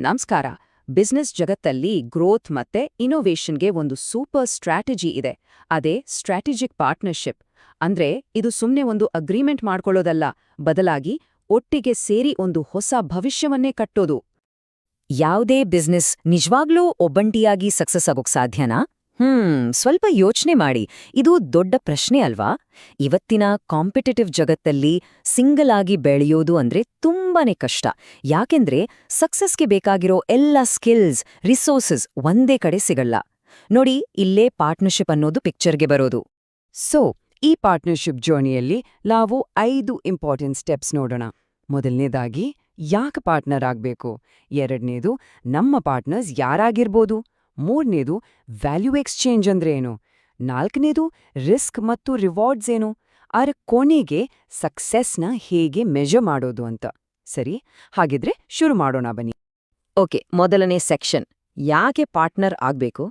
ನಮಸ್ಕಾರ. ಬಿಸ್ನೆಸ್ ಜಗತ್ತಲ್ಲಿ ಗ್ರೋತ್ ಮತ್ತೆ ಇನೋವೇಷನ್ಗೆ ಒಂದು ಸೂಪರ್ ಸ್ಟ್ರಾಟಜಿ ಇದೆ. ಅದೇ ಸ್ಟ್ರಾಟಜಿಕ್ ಪಾರ್ಟ್ನರ್ಶಿಪ್. ಅಂದ್ರೆ ಇದು ಸುಮ್ಮನೆ ಒಂದು ಅಗ್ರಿಮೆಂಟ್ ಮಾಡ್ಕೊಳ್ಳೋದಲ್ಲ, ಬದಲಾಗಿ ಒಟ್ಟಿಗೆ ಸೇರಿ ಒಂದು ಹೊಸ ಭವಿಷ್ಯವನ್ನೇ ಕಟ್ಟೋದು. ಯಾವುದೇ ಬಿಸ್ನೆಸ್ ನಿಜವಾಗ್ಲೂ ಒಬ್ಬಂಟಿಯಾಗಿ ಸಕ್ಸಸ್ ಆಗೋಕ್ ಸಾಧ್ಯನಾ? ಹ್ಮ್, ಸ್ವಲ್ಪ ಯೋಚನೆ ಮಾಡಿ. ಇದು ದೊಡ್ಡ ಪ್ರಶ್ನೆ ಅಲ್ವಾ? ಇವತ್ತಿನ ಕಾಂಪಿಟೇಟಿವ್ ಜಗತ್ತಲ್ಲಿ ಸಿಂಗಲ್ ಆಗಿ ಬೆಳೆಯೋದು ಅಂದ್ರೆ ತುಂಬಾನೇ ಕಷ್ಟ. ಯಾಕೆಂದ್ರೆ ಸಕ್ಸಸ್ಗೆ ಬೇಕಾಗಿರೋ ಎಲ್ಲ ಸ್ಕಿಲ್ಸ್ ರಿಸೋರ್ಸಸ್ ಒಂದೇ ಕಡೆ ಸಿಗಲ್ಲ. ನೋಡಿ, ಇಲ್ಲೇ ಪಾರ್ಟ್ನರ್ಶಿಪ್ ಅನ್ನೋದು ಪಿಕ್ಚರ್ಗೆ ಬರೋದು. ಸೊ ಈ ಪಾರ್ಟ್ನರ್ಶಿಪ್ ಜರ್ನಿಯಲ್ಲಿ ನಾವು ಐದು ಇಂಪಾರ್ಟೆಂಟ್ ಸ್ಟೆಪ್ಸ್ ನೋಡೋಣ. ಮೊದಲನೇದಾಗಿ, ಯಾಕೆ ಪಾರ್ಟ್ನರ್ ಆಗಬೇಕು? ಎರಡನೇದು, ನಮ್ಮ ಪಾರ್ಟ್ನರ್ಸ್ ಯಾರಾಗಿರ್ಬೋದು? ಮೂರನೇದು ವ್ಯಾಲ್ಯೂ ಎಕ್ಸ್ಚೇಂಜ್ ಅಂದ್ರೆ ಏನು? ನಾಲ್ಕನೇದು ರಿಸ್ಕ್ ಮತ್ತು ರಿವಾರ್ಡ್ಸ್ ಏನು? ಆರ ಕೊನೆಗೆ ಸಕ್ಸಸ್ನ ಹೇಗೆ ಮೆಜರ್ ಮಾಡೋದು ಅಂತ. ಸರಿ, ಹಾಗಿದ್ರೆ ಶುರು ಮಾಡೋಣ ಬನ್ನಿ. ಓಕೆ, ಮೊದಲನೇ ಸೆಕ್ಷನ್. ಯಾಕೆ ಪಾರ್ಟ್ನರ್ ಆಗ್ಬೇಕು?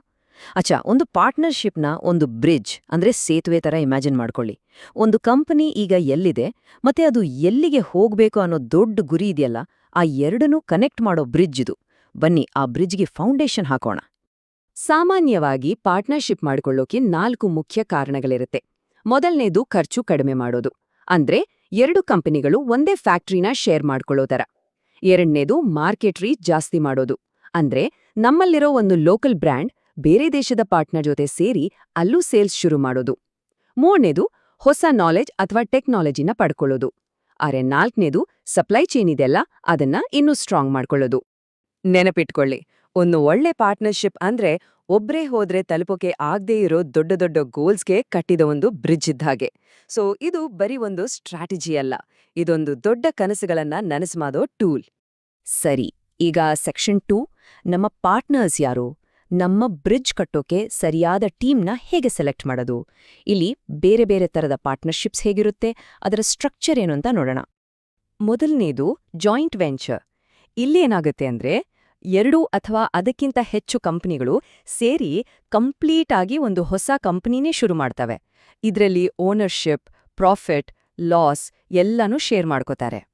ಅಚ್ಛಾ ಒಂದು ಪಾರ್ಟ್ನರ್ಶಿಪ್ನ ಒಂದು ಬ್ರಿಡ್ಜ್, ಅಂದ್ರೆ ಸೇತುವೆ ತರ ಇಮ್ಯಾಜಿನ್ ಮಾಡ್ಕೊಳ್ಳಿ. ಒಂದು ಕಂಪನಿ ಈಗ ಎಲ್ಲಿದೆ, ಮತ್ತೆ ಅದು ಎಲ್ಲಿಗೆ ಹೋಗ್ಬೇಕು ಅನ್ನೋ ದೊಡ್ಡ ಗುರಿ ಇದೆಯಲ್ಲ, ಆ ಎರಡನ್ನೂ ಕನೆಕ್ಟ್ ಮಾಡೋ ಬ್ರಿಡ್ಜ್ ಇದು. ಬನ್ನಿ, ಆ ಬ್ರಿಡ್ಜ್ಗೆ ಫೌಂಡೇಶನ್ ಹಾಕೋಣ. ಸಾಮಾನ್ಯವಾಗಿ ಪಾರ್ಟ್ನರ್ಶಿಪ್ ಮಾಡ್ಕೊಳ್ಳೋಕೆ ನಾಲ್ಕು ಮುಖ್ಯ ಕಾರಣಗಳಿರುತ್ತೆ. ಮೊದಲನೇದು ಖರ್ಚು ಕಡಿಮೆ ಮಾಡೋದು. ಅಂದ್ರೆ ಎರಡು ಕಂಪನಿಗಳು ಒಂದೇ ಫ್ಯಾಕ್ಟ್ರಿನ ಶೇರ್ ಮಾಡ್ಕೊಳ್ಳೋ ಥರ ಎರಡನೇದು ಮಾರ್ಕೆಟ್ ರೀಚ್ ಜಾಸ್ತಿ ಮಾಡೋದು. ಅಂದ್ರೆ ನಮ್ಮಲ್ಲಿರೋ ಒಂದು ಲೋಕಲ್ ಬ್ರ್ಯಾಂಡ್ ಬೇರೆ ದೇಶದ ಪಾರ್ಟ್ನರ್ ಜೊತೆ ಸೇರಿ ಅಲ್ಲೂ ಸೇಲ್ಸ್ ಶುರು ಮಾಡೋದು. ಮೂರನೇದು ಹೊಸ ನಾಲೆಜ್ ಅಥವಾ ಟೆಕ್ನಾಲಜಿನ ಪಡ್ಕೊಳ್ಳೋದು. ಅರೆ ನಾಲ್ಕನೇದು ಸಪ್ಲೈ ಚೈನ್ ಇದೆಲ್ಲ ಅದನ್ನ ಇನ್ನೂ ಸ್ಟ್ರಾಂಗ್ ಮಾಡ್ಕೊಳ್ಳೋದು. ನೆನಪಿಟ್ಕೊಳ್ಳಿ, ಒಂದು ಒಳ್ಳೆ ಪಾರ್ಟ್ನರ್ಶಿಪ್ ಅಂದ್ರೆ ಒಬ್ರೇ ಹೋದ್ರೆ ತಲುಪೋಕೆ ಆಗದೇ ಇರೋ ದೊಡ್ಡ ದೊಡ್ಡ ಗೋಲ್ಸ್ಗೆ ಕಟ್ಟಿದ ಒಂದು ಬ್ರಿಡ್ಜ್ ಇದ್ದ ಹಾಗೆ. ಸೊ ಇದು ಬರೀ ಒಂದು ಸ್ಟ್ರಾಟಜಿ ಅಲ್ಲ. ಇದೊಂದು ದೊಡ್ಡ ಕನಸುಗಳನ್ನ ನನಸು ಮಾಡೋ ಟೂಲ್. ಸರಿ, ಈಗ ಸೆಕ್ಷನ್ ಟೂ. ನಮ್ಮ ಪಾರ್ಟ್ನರ್ಸ್ ಯಾರು? ನಮ್ಮ ಬ್ರಿಡ್ಜ್ ಕಟ್ಟೋಕೆ ಸರಿಯಾದ ಟೀಮ್ನ ಹೇಗೆ ಸೆಲೆಕ್ಟ್ ಮಾಡೋದು? ಇಲ್ಲಿ ಬೇರೆ ಬೇರೆ ತರದ ಪಾರ್ಟ್ನರ್ಶಿಪ್ಸ್ ಹೇಗಿರುತ್ತೆ? ಅದರ ಸ್ಟ್ರಕ್ಚರ್ ಏನು ಅಂತ ನೋಡೋಣ. ಮೊದಲನೇದು ಜಾಯಿಂಟ್ ವೆಂಚರ್. ಇಲ್ಲಿ ಏನಾಗುತ್ತೆ ಅಂದ್ರೆ ಎರಡು ಅಥವಾ ಅದಕ್ಕಿಂತ ಹೆಚ್ಚು ಕಂಪನಿಗಳು ಸೇರಿ ಕಂಪ್ಲೀಟ್ ಆಗಿ ಒಂದು ಹೊಸ ಕಂಪನಿನೇ ಶುರು ಮಾಡ್ತವೆ. ಇದರಲ್ಲಿ ಓನರ್ಶಿಪ್, ಪ್ರಾಫಿಟ್, ಲಾಸ್ ಎಲ್ಲನೂ ಶೇರ್ ಮಾಡ್ಕೋತಾರೆ.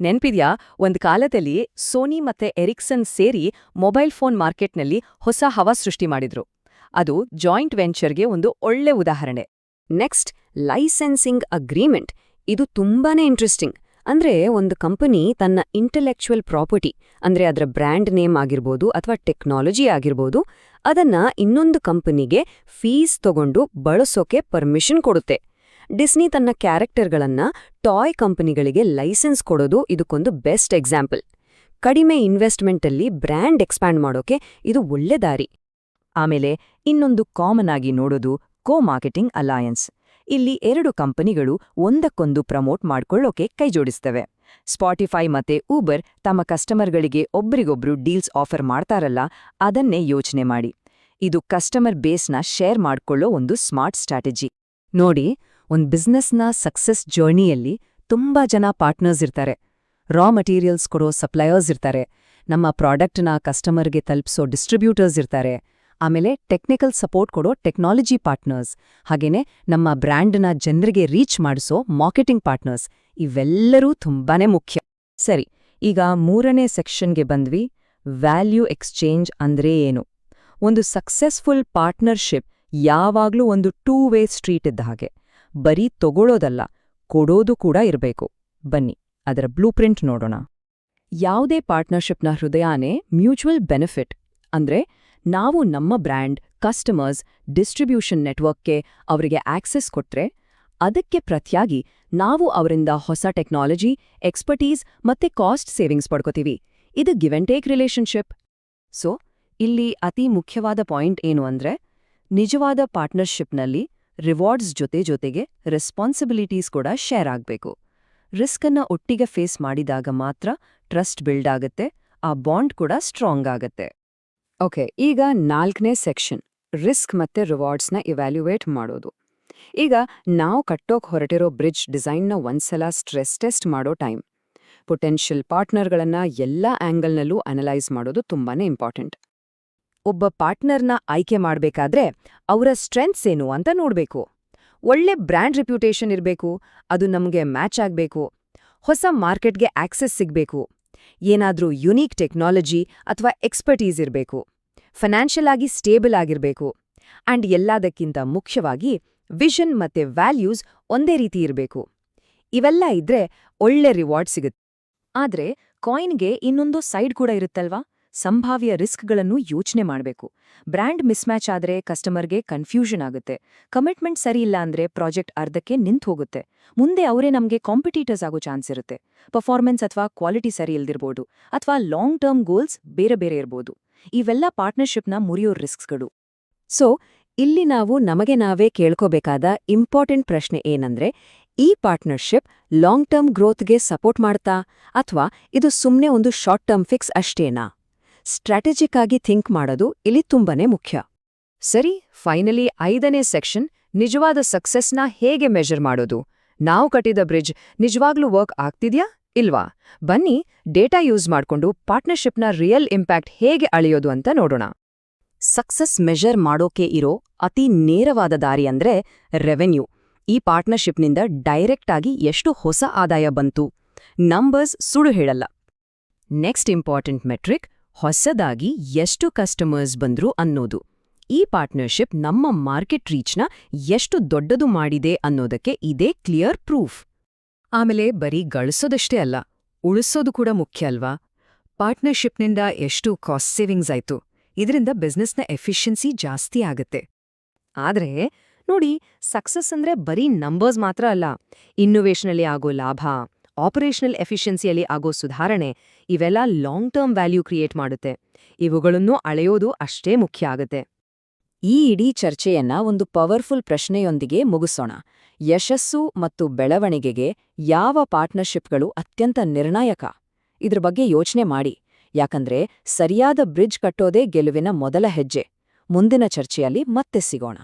ನೆನ್ಪಿದ್ಯಾ? ಒಂದು ಕಾಲದಲ್ಲಿ ಸೋನಿ ಮತ್ತೆ ಎರಿಕ್ಸನ್ ಸೇರಿ ಮೊಬೈಲ್ ಫೋನ್ ಮಾರ್ಕೆಟ್ನಲ್ಲಿ ಹೊಸ ಹವಾ ಸೃಷ್ಟಿ ಮಾಡಿದ್ರು. ಅದು ಜಾಯಿಂಟ್ ವೆಂಚರ್ಗೆ ಒಂದು ಒಳ್ಳೆ ಉದಾಹರಣೆ. Next, licensing agreement. ಇದು ತುಂಬಾನೇ ಇಂಟ್ರೆಸ್ಟಿಂಗ್. ಅಂದ್ರೆ ಒಂದು ಕಂಪನಿ ತನ್ನ ಇಂಟೆಲೆಕ್ಚುವಲ್ ಪ್ರಾಪರ್ಟಿ ಅಂದ್ರೆ ಅದರ ಬ್ರ್ಯಾಂಡ್ ನೇಮ್ ಆಗಿರ್ಬೋದು ಅಥವಾ ಟೆಕ್ನಾಲಜಿ ಆಗಿರ್ಬೋದು, ಅದನ್ನ ಇನ್ನೊಂದು ಕಂಪನಿಗೆ ಫೀಸ್ ತಗೊಂಡು ಬಳಸೋಕೆ ಪರ್ಮಿಷನ್ ಕೊಡುತ್ತೆ. ಡಿಸ್ನಿ ತನ್ನ ಕ್ಯಾರೆಕ್ಟರ್ಗಳನ್ನ ಟಾಯ್ ಕಂಪನಿಗಳಿಗೆ ಲೈಸೆನ್ಸ್ ಕೊಡೋದು ಇದಕ್ಕೊಂದು ಬೆಸ್ಟ್ ಎಕ್ಸಾಂಪಲ್ ಕಡಿಮೆ ಇನ್ವೆಸ್ಟ್ಮೆಂಟಲ್ಲಿ ಬ್ರ್ಯಾಂಡ್ ಎಕ್ಸ್ಪ್ಯಾಂಡ್ ಮಾಡೋಕೆ ಇದು ಒಳ್ಳೆ ದಾರಿ. ಆಮೇಲೆ ಇನ್ನೊಂದು ಕಾಮನ್ ಆಗಿ ನೋಡೋದು ಕೋ ಮಾರ್ಕೆಟಿಂಗ್ ಅಲಯನ್ಸ್ ಇಲ್ಲಿ ಎರಡು ಕಂಪನಿಗಳು ಒಂದಕ್ಕೊಂದು ಪ್ರಮೋಟ್ ಮಾಡ್ಕೊಳ್ಳೋಕೆ ಕೈಜೋಡಿಸ್ತವೆ. ಸ್ಪಾಟಿಫೈ ಮತ್ತೆ ಊಬರ್ ತಮ್ಮ ಕಸ್ಟಮರ್ಗಳಿಗೆ ಒಬ್ರಿಗೊಬ್ರು ಡೀಲ್ಸ್ ಆಫರ್ ಮಾಡ್ತಾರಲ್ಲ, ಅದನ್ನೇ ಯೋಚನೆ ಮಾಡಿ. ಇದು ಕಸ್ಟಮರ್ ಬೇಸ್ನ ಶೇರ್ ಮಾಡ್ಕೊಳ್ಳೋ ಒಂದು ಸ್ಮಾರ್ಟ್ ಸ್ಟ್ರಾಟಜಿ. ನೋಡಿ, ಒಂದ್ ಬಿಸ್ನೆಸ್ನ ಸಕ್ಸಸ್ ಜರ್ನಿಯಲ್ಲಿ ತುಂಬಾ ಜನ ಪಾರ್ಟ್ನರ್ಸ್ ಇರ್ತಾರೆ. ರಾ ಮಟೀರಿಯಲ್ಸ್ ಕೊಡೋ ಸಪ್ಲೈಯರ್ಸ್ ಇರ್ತಾರೆ. ನಮ್ಮ ಪ್ರಾಡಕ್ಟ್ನ ಕಸ್ಟಮರ್ಗೆ ತಲುಪಿಸೋ ಡಿಸ್ಟ್ರಿಬ್ಯೂಟರ್ಸ್ ಇರ್ತಾರೆ. ಆಮೇಲೆ ಟೆಕ್ನಿಕಲ್ ಸಪೋರ್ಟ್ ಕೊಡೋ ಟೆಕ್ನಾಲಜಿ ಪಾರ್ಟ್ನರ್ಸ್ ಹಾಗೇನೆ ನಮ್ಮ ಬ್ರ್ಯಾಂಡ್ನ ಜನರಿಗೆ ರೀಚ್ ಮಾಡಿಸೋ ಮಾರ್ಕೆಟಿಂಗ್ ಪಾರ್ಟ್ನರ್ಸ್ ಇವೆಲ್ಲರೂ ತುಂಬಾನೇ ಮುಖ್ಯ. ಸರಿ, ಈಗ ಮೂರನೇ ಸೆಕ್ಷನ್ಗೆ ಬಂದ್ವಿ ವ್ಯಾಲ್ಯೂ ಎಕ್ಸ್ಚೇಂಜ್ ಅಂದ್ರೆ ಏನು? ಒಂದು ಸಕ್ಸಸ್ಫುಲ್ ಪಾರ್ಟ್ನರ್ಶಿಪ್ ಯಾವಾಗ್ಲೂ ಒಂದು ಟೂ ವೇ ಸ್ಟ್ರೀಟ್ ಇದ್ದ ಹಾಗೆ. ಬರೀ ತಗೊಳ್ಳೋದಲ್ಲ ಕೊಡೋದು ಕೂಡ ಇರಬೇಕು. ಬನ್ನಿ, ಅದರ ಬ್ಲೂ ಪ್ರಿಂಟ್ ನೋಡೋಣ. ಯಾವುದೇ ಪಾರ್ಟ್ನರ್ಶಿಪ್ನ ಹೃದಯಾನೇ ಮ್ಯೂಚುವಲ್ ಬೆನಿಫಿಟ್ ಅಂದ್ರೆ ನಾವು ನಮ್ಮ ಬ್ರ್ಯಾಂಡ್, ಕಸ್ಟಮರ್ಸ್, ಡಿಸ್ಟ್ರಿಬ್ಯೂಷನ್ ನೆಟ್ವರ್ಕ್ಗೆ ಅವರಿಗೆ ಆಕ್ಸೆಸ್ ಕೊಟ್ರೆ ಅದಕ್ಕೆ ಪ್ರತಿಯಾಗಿ ನಾವು ಅವರಿಂದ ಹೊಸ ಟೆಕ್ನಾಲಜಿ, ಎಕ್ಸ್ಪರ್ಟೀಸ್ ಮತ್ತೆ ಕಾಸ್ಟ್ ಸೇವಿಂಗ್ಸ್ ಪಡ್ಕೋತೀವಿ. ಇದು give and take relationship. So, ಇಲ್ಲಿ ಅತಿ ಮುಖ್ಯವಾದ ಪಾಯಿಂಟ್ ಏನು ಅಂದ್ರೆ ನಿಜವಾದ ಪಾರ್ಟ್ನರ್ಶಿಪ್ನಲ್ಲಿ ರಿವಾರ್ಡ್ಸ್ ಜೊತೆ ಜೊತೆಗೆ ರೆಸ್ಪಾನ್ಸಿಬಿಲಿಟೀಸ್ ಕೂಡ ಶೇರ್ ಆಗಬೇಕು. ರಿಸ್ಕನ್ನು ಒಟ್ಟಿಗೆ ಫೇಸ್ ಮಾಡಿದಾಗ ಮಾತ್ರ ಟ್ರಸ್ಟ್ ಬಿಲ್ಡ್ ಆಗುತ್ತೆ, ಆ ಬಾಂಡ್ ಕೂಡ ಸ್ಟ್ರಾಂಗ್ ಆಗತ್ತೆ. ಓಕೆ, ಈಗ ನಾಲ್ಕನೇ ಸೆಕ್ಷನ್, ರಿಸ್ಕ್ ಮತ್ತೆ ರಿವಾರ್ಡ್ಸ್ನ ಇವ್ಯಾಲ್ಯುವೇಟ್ ಮಾಡೋದು. ಈಗ ನಾವು ಕಟ್ಟೋಕ್ ಹೊರಟಿರೋ ಬ್ರಿಡ್ಜ್ ಡಿಸೈನ್ನ ಒಂದ್ಸಲ ಸ್ಟ್ರೆಸ್ ಟೆಸ್ಟ್ ಮಾಡೋ ಟೈಮ್. ಪೊಟೆನ್ಷಿಯಲ್ ಪಾರ್ಟ್ನರ್ಗಳನ್ನ ಎಲ್ಲ ಆಂಗಲ್ನಲ್ಲೂ ಅನಲೈಸ್ ಮಾಡೋದು ತುಂಬಾನೇ ಇಂಪಾರ್ಟೆಂಟ್. ಒಬ್ಬ ಪಾರ್ಟ್ನರ್ನ ಆಯ್ಕೆ ಮಾಡಬೇಕಾದ್ರೆ ಅವರ ಸ್ಟ್ರೆಂತ್ಸ್ ಏನು ಅಂತ ನೋಡಬೇಕು. ಒಳ್ಳೆ ಬ್ರ್ಯಾಂಡ್ ರೆಪ್ಯುಟೇಷನ್ ಇರಬೇಕು, ಅದು ನಮಗೆ ಮ್ಯಾಚ್ ಆಗಬೇಕು, ಹೊಸ ಮಾರ್ಕೆಟ್ಗೆ ಆಕ್ಸೆಸ್ ಸಿಗ್ಬೇಕು. ಏನಾದ್ರೂ ಯುನೀಕ್ ಟೆಕ್ನಾಲಜಿ ಅಥವಾ ಎಕ್ಸ್ಪರ್ಟೀಸ್ ಇರಬೇಕು, ಫೈನಾನ್ಷಿಯಲ್ ಆಗಿ ಸ್ಟೇಬಲ್ ಆಗಿರಬೇಕು ಆ್ಯಂಡ್ ಎಲ್ಲದಕ್ಕಿಂತ ಮುಖ್ಯವಾಗಿ ವಿಷನ್ ಮತ್ತೆ ವ್ಯಾಲ್ಯೂಸ್ ಒಂದೇ ರೀತಿ ಇರಬೇಕು. ಇವೆಲ್ಲ ಇದ್ರೆ ಒಳ್ಳೆ ರಿವಾರ್ಡ್ ಸಿಗುತ್ತೆ. ಆದ್ರೆ ಕಾಯಿನ್ಗೆ ಇನ್ನೊಂದು ಸೈಡ್ ಕೂಡ ಇರುತ್ತಲ್ವಾ? ಸಂಭಾವ್ಯ ರಿಸ್ಕ್ಗಳನ್ನು ಯೋಚನೆ ಮಾಡಬೇಕು. ಬ್ರ್ಯಾಂಡ್ ಮಿಸ್ಮ್ಯಾಚ್ ಆದ್ರೆ ಕಸ್ಟಮರ್ಗೆ ಕನ್ಫ್ಯೂಷನ್ ಆಗುತ್ತೆ. ಕಮಿಟ್ಮೆಂಟ್ ಸರಿ ಇಲ್ಲ ಅಂದರೆ ಪ್ರಾಜೆಕ್ಟ್ ಅರ್ಧಕ್ಕೆ ನಿಂತು ಹೋಗುತ್ತೆ. ಮುಂದೆ ಅವರೇ ನಮಗೆ ಕಾಂಪಿಟೀಟರ್ಸ್ ಆಗೋ ಚಾನ್ಸ್ ಇರುತ್ತೆ. ಪರ್ಫಾರ್ಮೆನ್ಸ್ ಅಥವಾ ಕ್ವಾಲಿಟಿ ಸರಿ ಇಲ್ದಿರ್ಬೋದು. ಅಥವಾ ಲಾಂಗ್ ಟರ್ಮ್ ಗೋಲ್ಸ್ ಬೇರೆ ಬೇರೆ ಇರ್ಬೋದು. ಇವೆಲ್ಲ ಪಾರ್ಟ್ನರ್ಶಿಪ್ನ ಮುರಿಯೋ ರಿಸ್ಕ್ಸ್ಗಳು ಸೊ, ಇಲ್ಲಿ ನಾವು ನಮಗೆ ನಾವೇ ಕೇಳ್ಕೋಬೇಕಾದ ಇಂಪಾರ್ಟೆಂಟ್ ಪ್ರಶ್ನೆ ಏನಂದ್ರೆ, ಈ ಪಾರ್ಟ್ನರ್ಶಿಪ್ ಲಾಂಗ್ ಟರ್ಮ್ ಗ್ರೋತ್ಗೆ ಸಪೋರ್ಟ್ ಮಾಡ್ತಾ ಅಥವಾ ಇದು ಸುಮ್ಮನೆ ಒಂದು ಶಾರ್ಟ್ ಟರ್ಮ್ ಫಿಕ್ಸ್ ಅಷ್ಟೇನಾ? ಸ್ಟ್ರಾಟಜಿಕ್ ಆಗಿ ಥಿಂಕ್ ಮಾಡೋದು ಇಲ್ಲಿ ತುಂಬಾನೇ ಮುಖ್ಯ. ಸರಿ, ಫೈನಲಿ ಐದನೇ ಸೆಕ್ಷನ್ ನಿಜವಾದ ಸಕ್ಸಸ್ನ ಹೇಗೆ ಮೆಜರ್ ಮಾಡೋದು? ನಾವು ಕಟ್ಟಿದ ಬ್ರಿಡ್ಜ್ ನಿಜವಾಗ್ಲೂ ವರ್ಕ್ ಆಗ್ತಿದ್ಯಾ ಇಲ್ವಾ? ಬನ್ನಿ, ಡೇಟಾ ಯೂಸ್ ಮಾಡ್ಕೊಂಡು ಪಾರ್ಟ್ನರ್ಶಿಪ್ನ ರಿಯಲ್ ಇಂಪ್ಯಾಕ್ಟ್ ಹೇಗೆ ಅಳೆಯೋದು ಅಂತ ನೋಡೋಣ. ಸಕ್ಸಸ್ ಮೆಜರ್ ಮಾಡೋಕೆ ಇರೋ ಅತಿ ನೇರವಾದ ದಾರಿ ಅಂದ್ರೆ ರೆವೆನ್ಯೂ. ಈ ಪಾರ್ಟ್ನರ್ಶಿಪ್ನಿಂದ ಡೈರೆಕ್ಟ್ ಆಗಿ ಎಷ್ಟು ಹೊಸ ಆದಾಯ ಬಂತು? ನಂಬರ್ಸ್ ಸುಡು ಹೇಳಲ್ಲ. ನೆಕ್ಸ್ಟ್ ಇಂಪಾರ್ಟೆಂಟ್ ಮೆಟ್ರಿಕ್ ಹೊಸದಾಗಿ ಎಷ್ಟು ಕಸ್ಟಮರ್ಸ್ ಬಂದ್ರು ಅನ್ನೋದು. ಈ ಪಾರ್ಟ್ನರ್ಶಿಪ್ ನಮ್ಮ ಮಾರ್ಕೆಟ್ ರೀಚ್ನ ಎಷ್ಟು ದೊಡ್ಡದು ಮಾಡಿದೆ ಅನ್ನೋದಕ್ಕೆ ಇದೇ ಕ್ಲಿಯರ್ ಪ್ರೂಫ್ ಆಮೇಲೆ ಬರೀ ಗಳಿಸೋದಷ್ಟೇ ಅಲ್ಲ, ಉಳಿಸೋದು ಕೂಡ ಮುಖ್ಯ ಅಲ್ವಾ? ಪಾರ್ಟ್ನರ್ಶಿಪ್ನಿಂದ ಎಷ್ಟು ಕಾಸ್ಟ್ ಸೇವಿಂಗ್ಸ್ ಆಯ್ತು, ಇದರಿಂದ ಬಿಸ್ನೆಸ್ನ ಎಫಿಷಿಯನ್ಸಿ ಜಾಸ್ತಿ ಆಗುತ್ತೆ. ಆದ್ರೆ, ನೋಡಿ ಸಕ್ಸಸ್ ಅಂದ್ರೆ ಬರೀ ನಂಬರ್ಸ್ ಮಾತ್ರ ಅಲ್ಲ ಇನ್ನೋವೇಷನಲ್ಲಿ ಆಗೋ ಲಾಭ ಆಪರೇಷನಲ್ ಎಫಿಷಿಯನ್ಸಿಯಲ್ಲಿ ಆಗೋ ಸುಧಾರಣೆ ಇವೆಲ್ಲ ಲಾಂಗ್ ಟರ್ಮ್ ವ್ಯಾಲ್ಯೂ ಕ್ರಿಯೇಟ್ ಮಾಡುತ್ತೆ. ಇವುಗಳನ್ನು ಅಳೆಯೋದು ಅಷ್ಟೇ ಮುಖ್ಯ ಆಗುತ್ತೆ. ಈ ಇಡೀ ಚರ್ಚೆಯನ್ನ ಒಂದು ಪವರ್ಫುಲ್ ಪ್ರಶ್ನೆಯೊಂದಿಗೆ ಮುಗಿಸೋಣ. ಯಶಸ್ಸು ಮತ್ತು ಬೆಳವಣಿಗೆಗೆ ಯಾವ ಪಾರ್ಟ್ನರ್ಶಿಪ್ಗಳು ಅತ್ಯಂತ ನಿರ್ಣಾಯಕ? ಇದ್ರ ಬಗ್ಗೆ ಯೋಚನೆ ಮಾಡಿ. ಯಾಕಂದ್ರೆ ಸರಿಯಾದ ಬ್ರಿಡ್ಜ್ ಕಟ್ಟೋದೇ ಗೆಲುವಿನ ಮೊದಲ ಹೆಜ್ಜೆ. ಮುಂದಿನ ಚರ್ಚೆಯಲ್ಲಿ ಮತ್ತೆ ಸಿಗೋಣ.